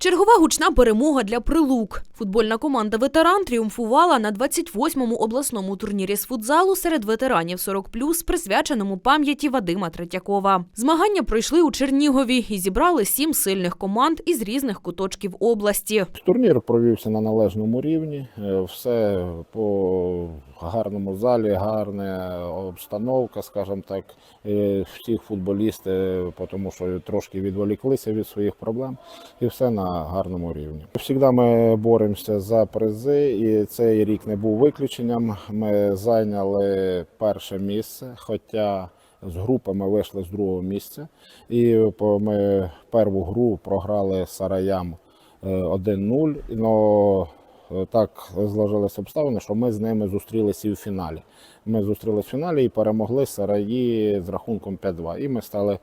Чергова гучна перемога для прилук. Футбольна команда ветеран тріумфувала на 28-му обласному турнірі з футзалу серед ветеранів 40+, присвяченому пам'яті Вадима Третьякова. Змагання пройшли у Чернігові і зібрали сім сильних команд із різних куточків області. Турнір провівся на належному рівні. Е, Все по гарному залі, гарна обстановка, скажімо так. Е, Всіх футболісти, тому що трошки відволіклися від своїх проблем, і все на гарному рівні. Завжди ми боремося за призи, і цей рік не був виключенням. Ми зайняли перше місце, хоча з групи ми вийшли з другого місця. І ми перву гру програли Сараям е, 1-0. Но е, так зложилися обставини, що ми з ними зустрілися і в фіналі. Ми зустрілися в фіналі і перемогли Сараї з рахунком 5-2. І ми стали, е,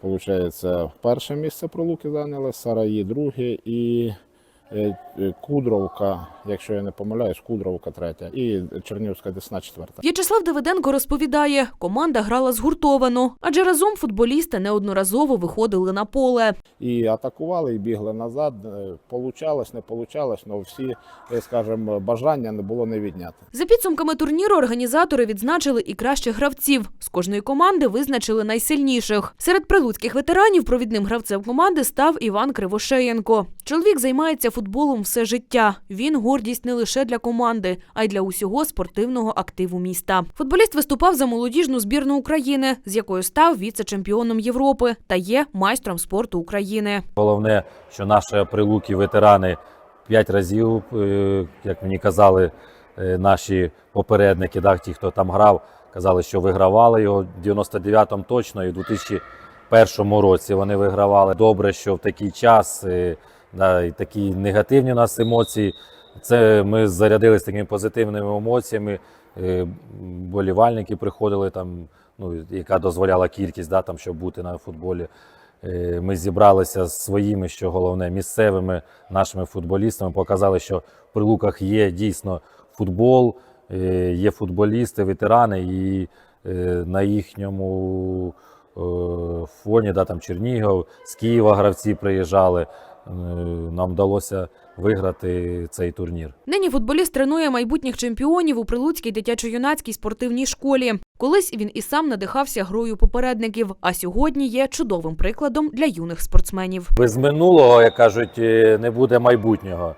получається, перше місце пролуки зайняли, Сараї друге і е, е, Кудровка, якщо я не помиляюсь, Кудровка третя, і Чернівська Десна четверта. В'ячеслав Давиденко розповідає, команда грала згуртовано, адже разом футболісти неодноразово виходили на поле. і атакували, і бігли назад. Е, Получалось, не получалось, але всі, е, скажімо, бажання не було не відняти. За підсумками турніру організатори відзначили і кращих гравців. З кожної команди визначили найсильніших. Серед прилуцьких ветеранів провідним гравцем команди став Іван Кривошеєнко. Чоловік займається футболом все життя. Він гордість не лише для команди, а й для усього спортивного активу міста. Футболіст виступав за молодіжну збірну України, з якою став віце-чемпіоном Європи та є майстром спорту України. Головне, що наші прилуки ветерани п'ять разів, е, як мені казали е, наші попередники, да, ті, хто там грав, казали, що вигравали його в 99-му точно і в 2001 році вони вигравали. Добре, що в такий час е, да, і такі негативні у нас емоції. Це ми зарядилися такими позитивними емоціями. Е, Болівальники приходили там, ну, яка дозволяла кількість, да, там, щоб бути на футболі. Е, Ми зібралися з своїми, що головне, місцевими нашими футболістами. Показали, що в Прилуках є дійсно футбол, е, є футболісти, ветерани, і на їхньому фоні, да, там Чернігов, з Києва гравці приїжджали. Е, Нам вдалося виграти цей турнір. Нині футболіст тренує майбутніх чемпіонів у Прилуцькій дитячо-юнацькій спортивній школі. Колись він і сам надихався грою попередників, а сьогодні є чудовим прикладом для юних спортсменів. Без минулого, як кажуть, е, не буде майбутнього.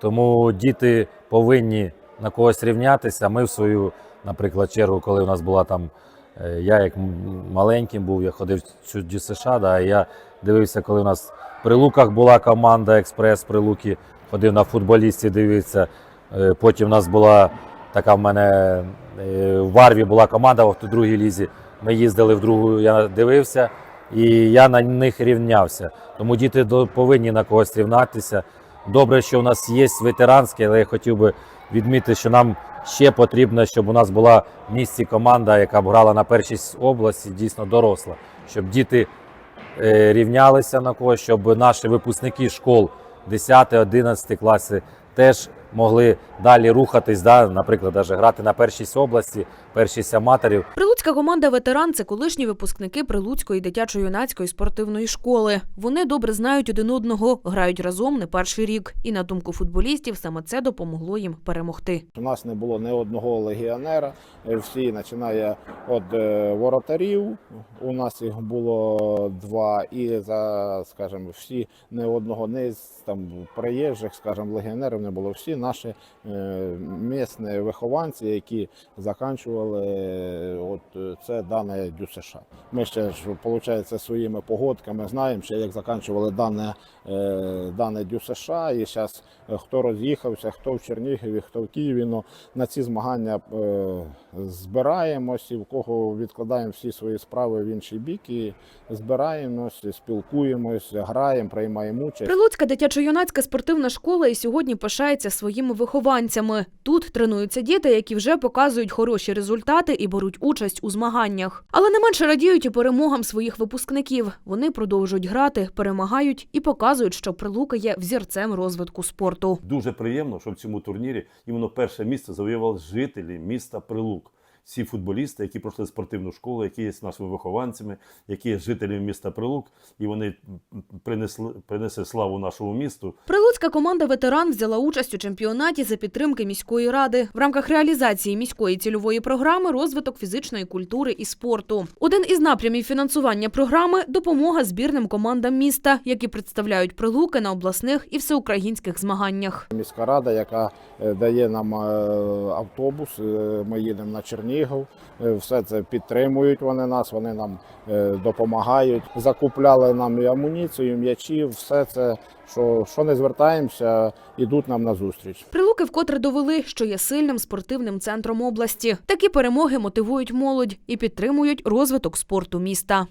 Тому діти повинні на когось рівнятися. Ми в свою, наприклад, чергу, коли у нас була там, е, я як маленьким був, я ходив цю США, да, і я дивився, коли у нас в Прилуках була команда Експрес Прилуки, ходив на футболістів, дивився. Е, Потім у нас була така в мене е, в Варві була команда в другій лізі. Ми їздили в другу, я дивився, і я на них рівнявся. Тому діти повинні на когось рівнатися. Добре, що у нас є ветеранське, але я хотів би відмітити, що нам ще потрібно, щоб у нас була в місті команда, яка б грала на першість області, дійсно доросла, щоб діти рівнялися на когось, щоб наші випускники школ 10-11 класи теж могли далі рухатись, да, наприклад, навіть грати на першість області, першість аматорів. Прилуцька команда ветеран це колишні випускники Прилуцької дитячо-юнацької спортивної школи. Вони добре знають один одного, грають разом не перший рік. І на думку футболістів, саме це допомогло їм перемогти. У нас не було ні одного легіонера. Всі починає від е, воротарів. У нас їх було два, і за, скажімо, всі не одного не з там приїжджих, скажімо, легіонерів не було. Всі наші е, місні вихованці, які заканчували е, от це дане ДЮСШ. Ми ще ж, виходить, своїми погодками знаємо, ще як заканчували дане, е, дане ДЮСШ, і зараз хто роз'їхався, хто в Чернігові, хто в Києві. Ну, на ці змагання е, збираємось, і в кого відкладаємо всі свої справи в інший бік, і збираємось, спілкуємось, граємо, приймаємо участь. Прилуцька дитячо-юнацька спортивна школа і сьогодні пишається своїми вихованцями. Тут тренуються діти, які вже показують хороші результати і беруть участь у змаганнях. Але не менше радіють і перемогам своїх випускників. Вони продовжують грати, перемагають і показують, що прилука є взірцем розвитку спорту. Дуже приємно, що в цьому турнірі іменно перше місце завоювали жителі міста Прилук. Всі футболісти, які пройшли спортивну школу, які є нашими вихованцями, які є жителями міста Прилук, і вони принесли, принесли славу нашому місту. Прилуцька команда ветеран взяла участь у чемпіонаті за підтримки міської ради в рамках реалізації міської цільової програми розвиток фізичної культури і спорту. Один із напрямів фінансування програми допомога збірним командам міста, які представляють прилуки на обласних і всеукраїнських змаганнях. Міська рада, яка е, дає нам е, автобус, е, ми їдемо на Чернігів, е, все це підтримують вони нас, вони нам е, допомагають. Закупляли нам і амуніцію, і м'ячі, все це, що, що не звертаємося, ідуть нам на зустріч. Прилуки вкотре довели, що є сильним спортивним центром області. Такі перемоги мотивують молодь і підтримують розвиток спорту міста.